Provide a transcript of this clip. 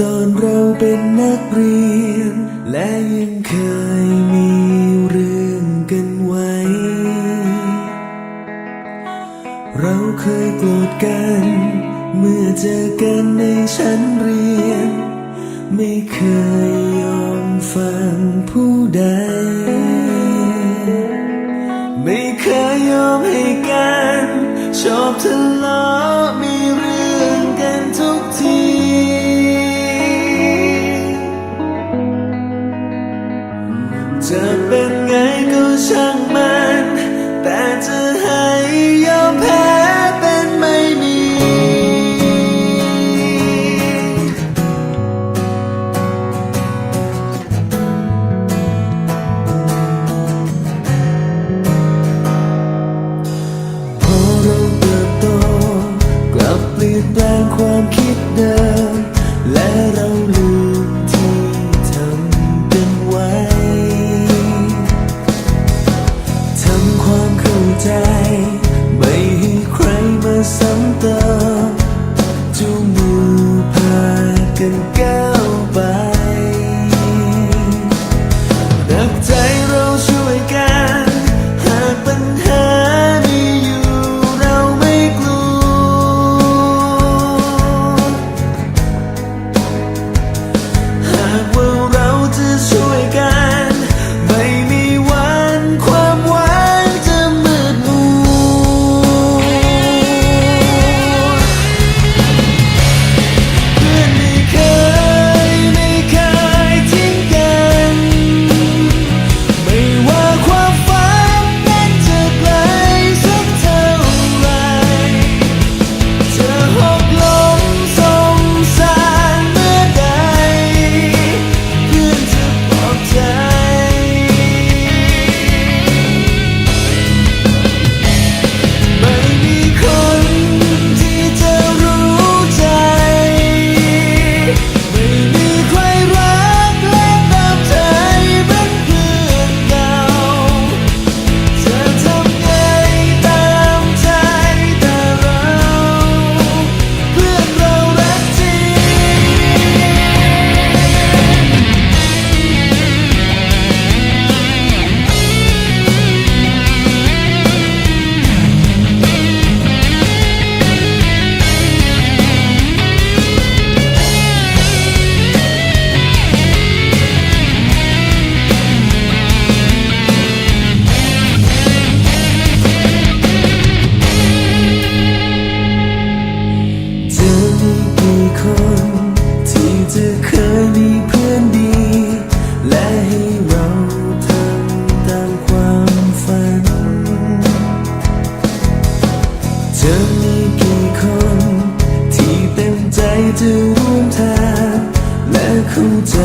ตอนเราเป็นนักเรียน และยังเคยมีเรื่องกันไว้ เราเคยโกรธกัน เมื่อเจอกันในชั้นเรียน ไม่เคยยอมฟังผู้ใด ไม่เคยยอมให้กัน ชอบทะเลาะมีเรื่องกันทุกที จะเป็นไงก็ช่างมั จะร่วมทาและเข้าใจ